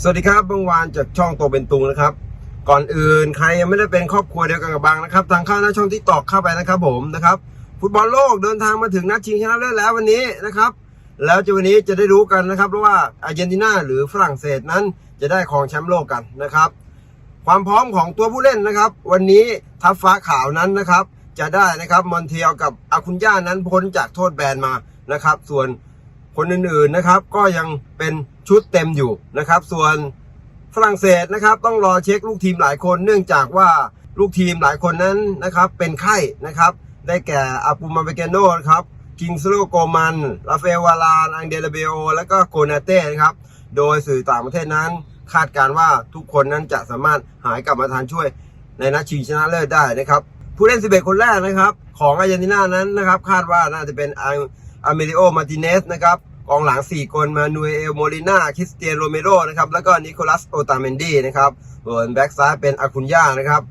สวัสดีครับบางวานจากช่องโตเป็นตุงนะครับ ก่อนอื่นใครยังไม่ได้เป็นครอบครัวเดียวกันกับบางนะครับทางเข้าหน้าช่องที่ตอกเข้าไปนะครับผมนะครับ ฟุตบอลโลกเดินทางมาถึงนัดชิงชนะเลิศแล้ววันนี้นะครับ แล้วจะวันนี้จะได้รู้กันนะครับว่าอาร์เจนตินาหรือฝรั่งเศสนั้นจะได้ครองแชมป์โลกกันนะครับ ความพร้อมของตัวผู้เล่นนะครับ วันนี้ทัพฟ้าขาวนั้นนะครับ จะได้นะครับมอนเทียลกับอาคุนย่านั้นพ้นจากโทษแบนมานะครับ ส่วนคนอื่นๆนะครับ ก็ยังเป็น ชุดเต็มอยู่นะครับ ส่วนฝรั่งเศสนะครับ ต้องรอเช็คลูกทีมหลายคน เนื่องจากว่าลูกทีมหลายคนนั้นนะครับ เป็นไข้นะครับ ได้แก่อาปูมาเบเกโนนะครับกิงสโลโกมันราเอลวาลานอังเดลเบโอและก็โกนาเต้นะครับ โดยสื่อต่างประเทศนั้น คาดการว่าทุกคนนั้นจะสามารถหายกลับมาทานช่วยในนัดชิงชนะเลิศได้นะครับ ผู้เล่น 11 คนแรกนะครับ ของอาร์เจนตินานั้นนะครับ คาดว่าน่าจะเป็นอังเมริโอมาติเนสนะครับ กองหลัง 4 คนมานูเอลโมลิน่าคริสเตียนโรเมโรนะครับแล้วก็นิโคลัสโอตาเมนดีนะครับส่วนแบ็กซ้ายเป็นอาคุนย่านะครับ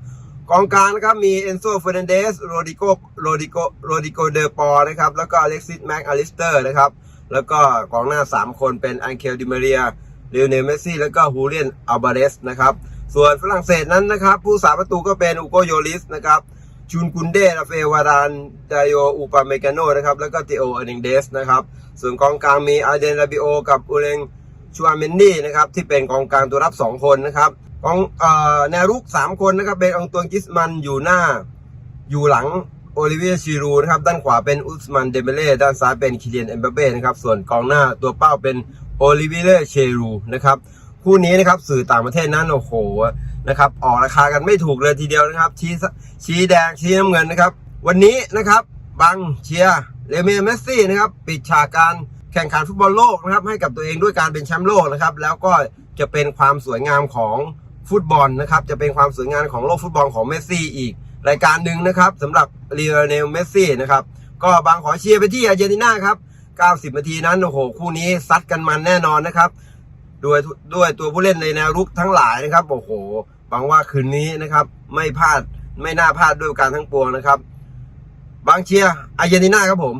กองกลางนะครับมีเอนโซเฟรนเดสโรดิโกโรดิโกโรดิโกเดอปอนะครับแล้วก็อเล็กซิสแม็กอลิสเตอร์นะครับแล้วก็กองหน้า 3 คนเป็นอังเคลดิมาเรียเลโอเนลเมซี่แล้วก็ฮูเลียนอัลบาเรสนะครับส่วนฝรั่งเศสนั้นนะครับผู้สาประตูก็เป็นอุโกโยลิสนะครับ จูนกุนเดราเฟวารานดายโออูปาเมกาโนนะครับ แล้วก็เตโออนิงเดสนะครับ ส่วนกองกลางมีอาเดนราบิโอกับอูเรงชูอาเมนดี้นะครับ ที่เป็นกองกลางตัวรับ 2 คนนะครับกองเอ่อแนวรุก 3 คนนะครับ เป็นองตวงกิสมันอยู่หน้าอยู่หลังโอลิเวียชีรูนะครับ ด้านขวาเป็นอุสมันเดเบเล่ด้านซ้ายเป็นคิเลียนเอ็มบัปเป้นะครับ ส่วนกองหน้าตัวเป้าเป็นโอลิเวียเชรูนะครับ คู่นี้นะครับสื่อต่างประเทศนั้นโอ้โหนะครับออกราคากันไม่ถูกเลยทีเดียวนะครับ ชี้ชี้แดงชี้น้ำเงินนะครับ วันนี้นะครับบังเชียเลเมเมสซี่นะครับปิดฉากการแข่งขันฟุตบอลโลกนะครับให้กับตัวเองด้วยการเป็นแชมป์โลกนะครับแล้วก็จะเป็นความสวยงามของฟุตบอลนะครับจะเป็นความสวยงามของโลกฟุตบอลของเมสซี่อีก รายการหนึ่งนะครับสำหรับเรียเนลเมสซี่นะครับก็บางขอเชียร์ไปที่อาร์เจนตินาครับ 90 นาทีนั้นโอ้โหคู่นี้ซัดกันมันแน่นอนนะครับ ด้วยด้วยตัวผู้เล่นในแนวรุกทั้งหลายนะครับโอ้โหหวังว่าคืนนี้นะครับ ไม่พลาดไม่น่าพลาดด้วยการทั้งปวงนะครับ บางเชียร์อาร์เจนตินาครับผม